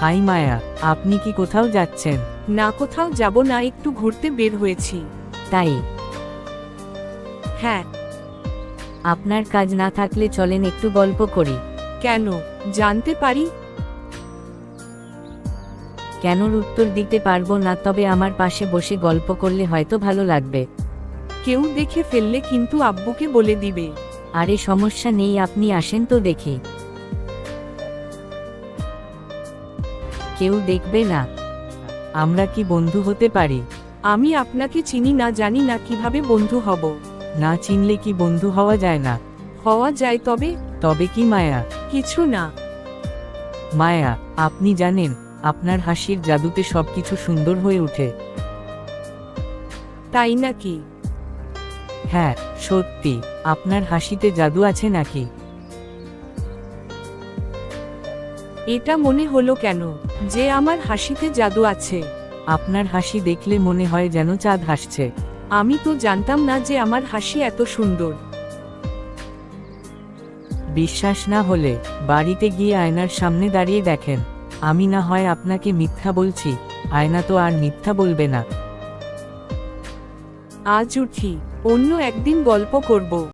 High মায়া আপনি কি কোথাও যাচ্ছেন? না কোথাও যাব না একটু ঘুরতে বের হয়েছি। তাই? হ্যাঁ। আপনার কাজ না থাকলে চলেন একটু গল্প করি। কেন? জানতে পারি? কেনর উত্তর দিতে পারব না তবে আমার পাশে বসে গল্প করলে হয়তো ভালো লাগবে। কেউ দেখে ফেললে কিন্তু আব্বুকে বলে দিবে। আরে সমস্যা নেই আপনি আসেন তো দেখি। কেউ দেখবে না। আমরা কি বন্ধু হতে পারি? আমি আপনাকে চিনি না জানি না কীভাবে বন্ধু হব। না চিনলে কি বন্ধু হওয়া যায় না? হওয়া যায় তবে তবে কি মায়া? কিছু না। মায়া আপনি জানেন আপনার হাসির জাদুতে সবকিছু সুন্দর হয়ে ওঠে। তাই নাকি? হ্যাঁ সত্যি আপনার হাসিতে জাদু আছে নাকি? এটা মনে হলো কেন? যে আমার হাসিতে জাদু আছে। আপনার হাসি দেখলে মনে হয় যেন চাঁদ হাসছে। আমি তো জানতাম না যে আমার হাসি এত সুন্দর। বিশ্বাস না হলে বাড়িতে গিয়ে আয়নার সামনে দাঁড়িয়ে দেখেন। আমি না হয় আপনাকে মিথ্যা বলছি। আয়না তো আর মিথ্যা বলবে না। আজ উঠি, অন্য একদিন গল্প করব।